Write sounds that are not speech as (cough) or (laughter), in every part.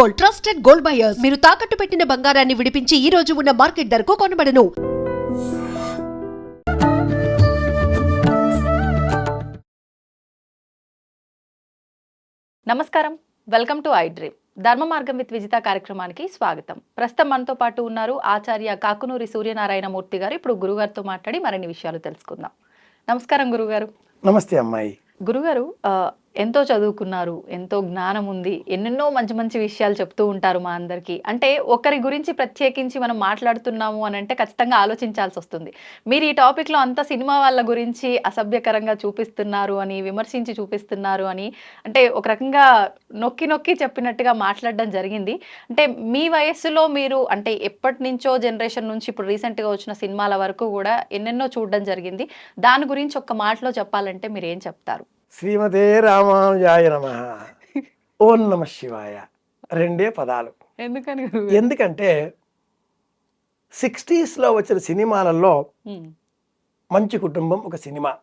Gold trusted gold buyers. మీరు తాకట్టు పెట్టిన బంగారాన్ని విడిపించి ఈ రోజు ఉన్న మార్కెట్ ధరకు కొనబడను. నమస్కారం. వెల్కమ్ టు ఐ డ్రీమ్ ధర్మ మార్గం విత్ విజిత కార్యక్రమానికి స్వాగతం. ప్రస్తుతం మనతో పాటు ఉన్నారు ఆచార్య కాకునూరి సూర్యనారాయణ మూర్తి గారు. ఇప్పుడు గురుగారితో మాట్లాడి మరిన్ని విషయాలు తెలుసుకుందాం. నమస్కారం గురుగారు. నమస్తే అమ్మాయి. గురుగారు ఆ, ఎంతో చదువుకున్నారు ఎంతో జ్ఞానం ఉంది ఎన్నెన్నో మంచి మంచి విషయాలు చెప్తూ ఉంటారు మా అందరికీ. అంటే ఒకరి గురించి ప్రత్యేకించి మనం మాట్లాడుతున్నాము అని అంటే ఖచ్చితంగా ఆలోచించాల్సి వస్తుంది. మీరు ఈ టాపిక్లో అంత సినిమా వాళ్ళ గురించి అసభ్యకరంగా చూపిస్తున్నారు అని విమర్శించి చూపిస్తున్నారు అని అంటే ఒక రకంగా నొక్కి నొక్కి చెప్పినట్టుగా మాట్లాడడం జరిగింది. అంటే మీ వయస్సులో మీరు అంటే ఎప్పటి నుంచో జనరేషన్ నుంచి ఇప్పుడు రీసెంట్గా వచ్చిన సినిమాల వరకు కూడా ఎన్నెన్నో చూడడం జరిగింది. దాని గురించి ఒక్క మాటలో చెప్పాలంటే మీరు ఏం చెప్తారు? శ్రీమతే రామానుజాయ నమ. ఓం నమ శివాయ. రెండే పదాలు. ఎందుకని ఎందుకంటే సిక్స్టీస్లో వచ్చిన సినిమాలలో మంచి కుటుంబం ఒక సినిమా.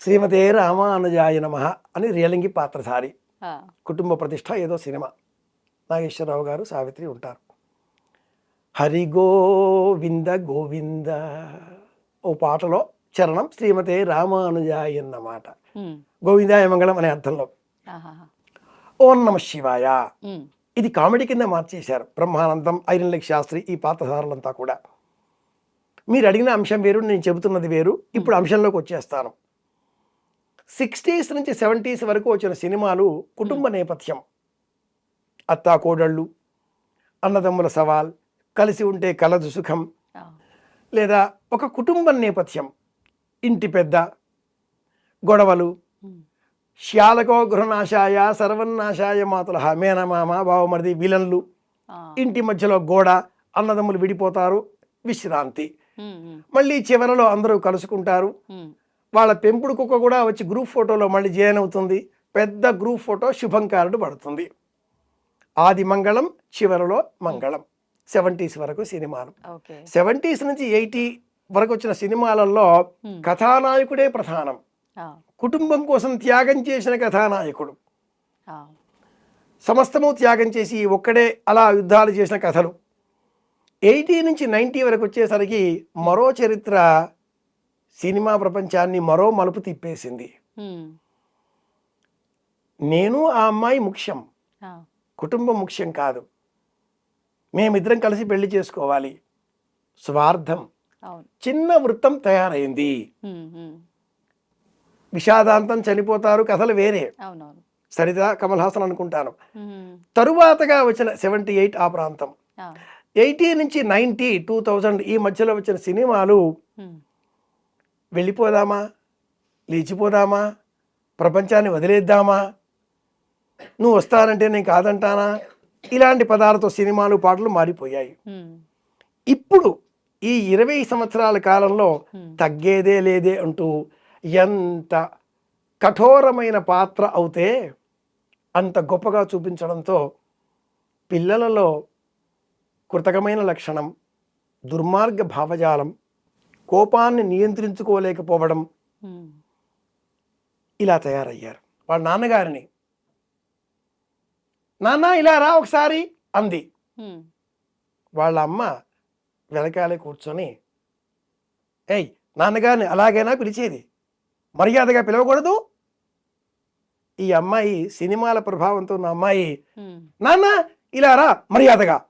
శ్రీమతే రామానుజాయ నమ అని రేలంగి పాత్రధారి. కుటుంబ ప్రతిష్ట ఏదో సినిమా. నాగేశ్వరరావు గారు సావిత్రి ఉంటారు. హరి గోవింద గోవింద ఓ పాటలో చరణం శ్రీమతే రామానుజాయ అన్నమాట. గోవిందాయ మంగళం అనే అర్థంలో. ఓం నమ శివాయ. ఇది కామెడీ కింద మార్చేశారు బ్రహ్మానందం ఐరన్లక్ శాస్త్రి ఈ పాత్రధారులంతా కూడా. మీరు అడిగిన అంశం వేరు నేను చెబుతున్నది వేరు. ఇప్పుడు అంశంలోకి వచ్చేస్తాను. సిక్స్టీస్ నుంచి సెవెంటీస్ వరకు వచ్చిన సినిమాలు కుటుంబ నేపథ్యం. అత్తా కోడళ్ళు అన్నదమ్ముల సవాల్ కలిసి ఉంటే కలదు సుఖం లేదా ఒక కుటుంబం నేపథ్యం. ఇంటి పెద్ద గొడవలు. శ్యాలకో గృహనాశాయ సర్వనాశాయ మాతుల మేనమామ బావమరిది విలన్లు. ఇంటి మధ్యలో గోడ అన్నదమ్ములు విడిపోతారు విశ్రాంతి. మళ్ళీ చివరలో అందరూ కలుసుకుంటారు. వాళ్ళ పెంపుడు కుక్క కూడా వచ్చి గ్రూప్ ఫోటోలో మళ్ళీ జాయిన్ అవుతుంది. పెద్ద గ్రూప్ ఫోటో శుభం కార్డు పడుతుంది. ఆది మంగళం చివరలో మంగళం. సెవెంటీస్ వరకు సినిమాలు. సెవెంటీస్ నుంచి ఎయిటీ వరకు వచ్చిన సినిమాలలో కథానాయకుడే ప్రధానం. కుటుంబం కోసం త్యాగం చేసిన కథానాయకుడు. సమస్తము త్యాగం చేసి ఒక్కడే అలా యుద్ధాలు చేసిన కథలు. ఎయిటీ నుంచి నైంటీ వరకు వచ్చేసరికి మరో చరిత్ర సినిమా ప్రపంచాన్ని మరో మలుపు తిప్పేసింది. నేను ఆ అమ్మాయి ముఖ్యం. కుటుంబం ముఖ్యం కాదు. మేమిద్దరం కలిసి పెళ్ళి చేసుకోవాలి. స్వార్థం. చిన్న వృత్తం తయారైంది. విషాదాంతం చనిపోతారు కథలు వేరే. సరిత కమల్ హాసన్ అనుకుంటాను. తరువాతగా వచ్చిన సెవెంటీ ఎయిట్ ఆ ప్రాంతం. ఎయిటీ నుంచి నైంటీ టూ థౌజండ్ ఈ మధ్యలో వచ్చిన సినిమాలు వెళ్ళిపోదామా? లేచిపోదామా? ప్రపంచాన్ని వదిలేద్దామా? నువ్వు వస్తానంటే నేను కాదంటానా? ఇలాంటి పదాలతో సినిమాలు పాటలు మారిపోయాయి. ఇప్పుడు ఈ ఇరవై సంవత్సరాల కాలంలో తగ్గేదే లేదే అంటూ ఎంత కఠోరమైన పాత్ర అవుతే అంత గొప్పగా చూపించడంతో పిల్లలలో కృతకమైన లక్షణం దుర్మార్గ భావజాలం కోపాన్ని నియంత్రించుకోలేకపోవడం ఇలా తయారయ్యారు. వాళ్ళ నాన్నగారిని నాన్న ఇలా రా ఒకసారి అంది. వాళ్ళ అమ్మ వెనకాలే కూర్చొని ఏయ్ నాన్నగారిని అలాగైనా పిలిచేది. మర్యాదగా పిలవకూడదు. ఈ అమ్మాయి సినిమాల ప్రభావంతో ఉన్న అమ్మాయి నాన్న ఇలా రా మర్యాదగా.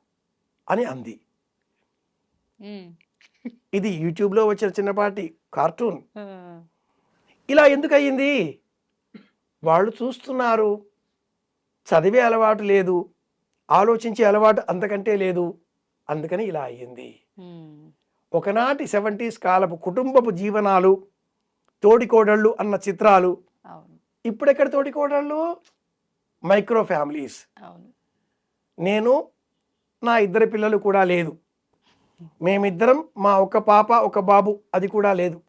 అని అంది. ఇది యూట్యూబ్లో వచ్చిన చిన్నపాటి కార్టూన్. ఇలా ఎందుకు అయ్యింది వాళ్ళు చూస్తున్నారు. చదివే అలవాటు లేదు. ఆలోచించే అలవాటు అంతకంటే లేదు. అందుకని ఇలా అయ్యింది. ఒకనాటి సెవెంటీస్ కాలపు కుటుంబపు జీవనాలు తోడికోడళ్ళు అన్న చిత్రాలు ఇప్పుడెక్కడ తోడికోడళ్ళు? Micro families. నేను నా ఇద్దరు పిల్లలు కూడా లేదు. మేమిద్దరం మా ఒక్క పాప ఒక బాబు అది కూడా లేదు.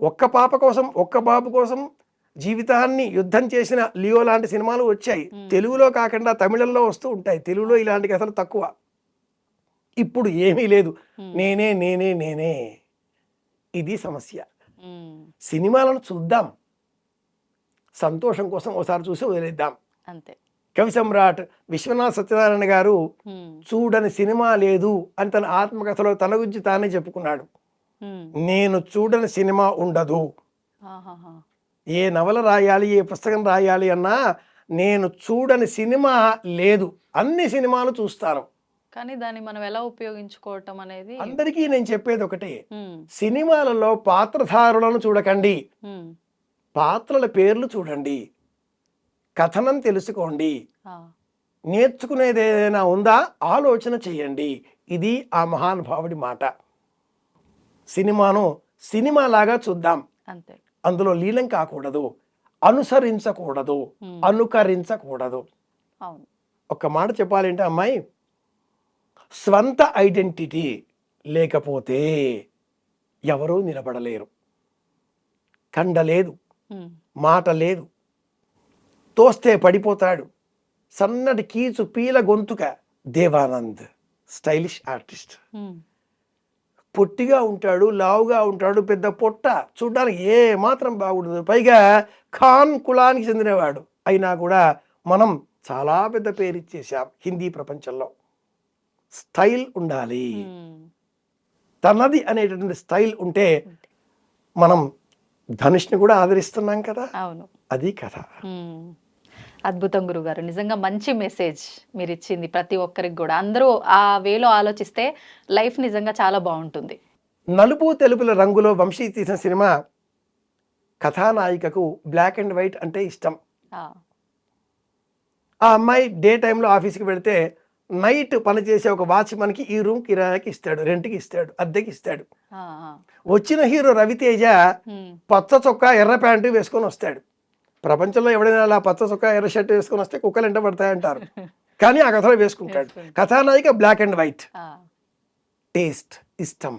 ఒక్క పాప కోసం ఒక్క బాబు కోసం జీవితాన్ని యుద్ధం చేసిన లియో లాంటి సినిమాలు వచ్చాయి. తెలుగులో కాకుండా తమిళంలో వస్తూ ఉంటాయి. తెలుగులో ఇలాంటి కథలు తక్కువ. ఇప్పుడు ఏమీ లేదు. నేనే నేనే నేనే. ఇది సమస్య. సినిమాలను చూద్దాం. సంతోషం కోసం ఒకసారి చూసి వదిలేద్దాం. అంతే. కవి సమ్రాట్ విశ్వనాథ్ సత్యనారాయణ గారు చూడని సినిమా లేదు అని తన ఆత్మకథలో తన గురించి తానే చెప్పుకున్నాడు. నేను చూడని సినిమా ఉండదు. ఏ నవల రాయాలి ఏ పుస్తకం రాయాలి అన్నా నేను చూడని సినిమా లేదు. అన్ని సినిమాలు చూస్తాను. కానీ దాన్ని మనం ఎలా ఉపయోగించుకోవటం అనేది అందరికీ నేను చెప్పేది ఒకటే. సినిమాలలో పాత్రధారులను చూడకండి. పాత్రల పేర్లు చూడండి. కథనం తెలుసుకోండి. నేర్చుకునేది ఏదైనా ఉందా ఆలోచన చేయండి. ఇది ఆ మహానుభావుడి మాట. సినిమాను సినిమాలాగా చూద్దాం. అంతే. అందులో లీలం కాకూడదు. అనుసరించకూడదు. అనుకరించకూడదు. ఒక్క మాట చెప్పాలంటే అమ్మాయి స్వంత ఐడెంటిటీ లేకపోతే ఎవరూ నిలబడలేరు. కండ లేదు. మాట లేదు. తోస్తే పడిపోతాడు. సన్నటి కీచు పీల గొంతుక దేవానంద్ స్టైలిష్ ఆర్టిస్ట్. పొట్టిగా ఉంటాడు లావుగా ఉంటాడు పెద్ద పొట్ట. చూడడానికి ఏ మాత్రం బాగుండదు. పైగా ఖాన్ కులానికి చెందినవాడు. అయినా కూడా మనం చాలా పెద్ద పేరు ఇచ్చేసాం హిందీ ప్రపంచంలో. స్టైల్ ఉండాలి. తనది అనేటటువంటి స్టైల్ ఉంటే మనం ధనుష్ని కూడా ఆదరిస్తున్నాం కదా. అవును. అది కథ. అద్భుతం గురుగారు. నిజంగా మంచి మెసేజ్ మీరు ఇచ్చింది ప్రతి ఒక్కరికి కూడా. అందరూ ఆ వేలో ఆలోచిస్తే లైఫ్ నిజంగా చాలా బాగుంటుంది. నలుపు తెలుపుల రంగులో వంశీ తీసిన సినిమా కథానాయికకు బ్లాక్ అండ్ వైట్ అంటే ఇష్టం. ఆ, ఆ అమ్మాయి డే టైంలో ఆఫీస్కి వెళితే నైట్ పనిచేసే ఒక వాచ్మన్కి ఈ రూమ్ కిరాయికి ఇస్తాడు రెంట్కి ఇస్తాడు అద్దెకి ఇస్తాడు. వచ్చిన హీరో రవితేజ. పచ్చ చొక్కా ఎర్ర ప్యాంటు వేసుకొని వస్తాడు ప్రపంచంలో ఎవడైనా అలా పచ్చ చొక్కా ఎర్ర షర్ట్ వేసుకొని వస్తే కుక్కలు ఎంట పడతాయంటారు (laughs) కానీ ఆ కథలో వేసుకుంటాడు. కథానాయిక బ్లాక్ అండ్ వైట్ టేస్ట్ ఇష్టం.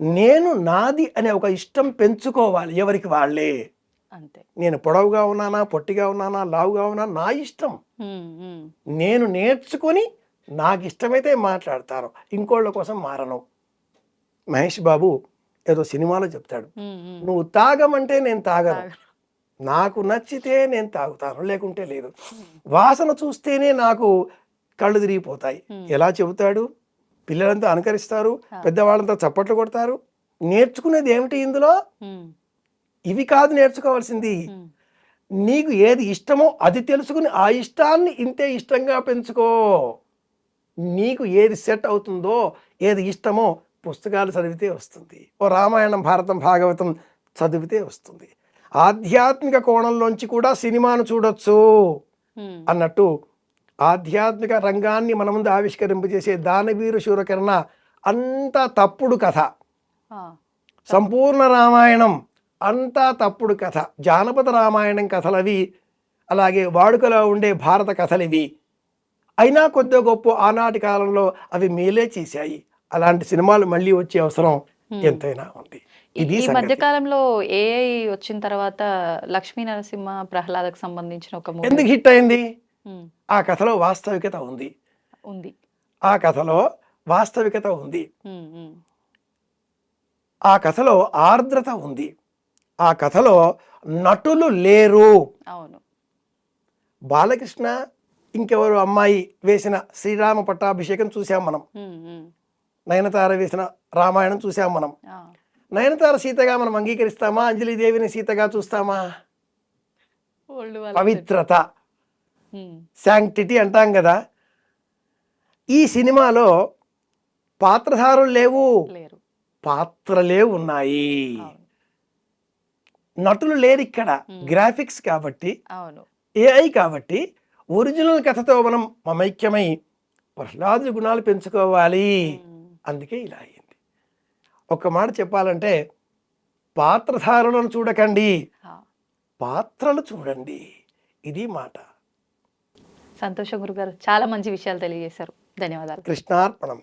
నేను నాది అనే ఒక ఇష్టం పెంచుకోవాలి ఎవరికి వాళ్ళే నేను పొడవుగా ఉన్నానా పొట్టిగా ఉన్నానా లావుగా ఉన్నానా నా ఇష్టం. నేను నేర్చుకొని నాకు ఇష్టమైతే మాట్లాడతాను ఇంకోళ్ళ కోసం మారను. మహేష్ బాబు ఏదో సినిమాలో చెప్తాడు. నువ్వు తాగమంటే నేను తాగను. నాకు నచ్చితే నేను తాగుతాను లేకుంటే లేదు. వాసన చూస్తేనే నాకు కళ్ళు తిరిగిపోతాయి. ఎలా చెబుతాడు? పిల్లలంతా అనుకరిస్తారు. పెద్దవాళ్ళంతా చప్పట్లు కొడతారు. నేర్చుకునేది ఏమిటి ఇందులో? ఇవి కాదు నేర్చుకోవాల్సింది. నీకు ఏది ఇష్టమో అది తెలుసుకుని ఆ ఇష్టాన్ని ఇంతే ఇష్టంగా పెంచుకో. నీకు ఏది సెట్ అవుతుందో ఏది ఇష్టమో పుస్తకాలు చదివితే వస్తుంది. ఓ రామాయణం భారతం భాగవతం చదివితే వస్తుంది. ఆధ్యాత్మిక కోణంలోంచి కూడా సినిమాను చూడొచ్చు. అన్నట్టు ఆధ్యాత్మిక రంగాన్ని మన ముందు ఆవిష్కరింపజేసే దానవీరు శూరకర్ణ అంతా తప్పుడు కథ. సంపూర్ణ రామాయణం అంతా తప్పుడు కథ. జానపద రామాయణం కథలవి అలాగే వాడుకలో ఉండే భారత కథలివి. అయినా కొద్ది గొప్ప ఆనాటి కాలంలో అవి మేలే చేశాయి. అలాంటి సినిమాలు మళ్ళీ వచ్చే అవసరం. ఎంతైనా ఉంది. ఇది ఈ సంగతి. మధ్య కాలంలో ఏఐ వచ్చిన తర్వాత లక్ష్మీ నరసింహ ప్రహ్లాదకు సంబంధించిన ఒక ఎందుకు హిట్ అయింది. ఆ కథలో వాస్తవికత ఉంది. ఉంది. ఆ కథలో వాస్తవికత ఉంది. ఆ కథలో ఆర్ద్రత ఉంది. ఆ కథలో నటులు లేరు. అవును. బాలకృష్ణ ఇంకెవరు? అమ్మాయి వేసిన శ్రీరామ పట్టాభిషేకం చూసాం మనం. నయనతార వేసిన రామాయణం చూసాం మనం. నయనతార సీతగా మనం అంగీకరిస్తామా? అంజలిదేవిని సీతగా చూస్తామా? పవిత్రత. శాంక్టిటీ అంటాం కదా. ఈ సినిమాలో పాత్రధారులు లేవు. పాత్రలే ఉన్నాయి. నటులు లేరు ఇక్కడ. గ్రాఫిక్స్ కాబట్టి అవును. ఏఐ కాబట్టి ఒరిజినల్ కథతో మనం మమైక్యమై ప్రహ్లాదు గుణాలు పెంచుకోవాలి. అందుకే ఇలా అయింది. ఒక మాట చెప్పాలంటే పాత్రధారులను చూడకండి. పాత్రలు చూడండి. ఇది మాట. సంతోషం గురుగారు. చాలా మంచి విషయాలు తెలియజేశారు. ధన్యవాదాలు. కృష్ణార్పణం.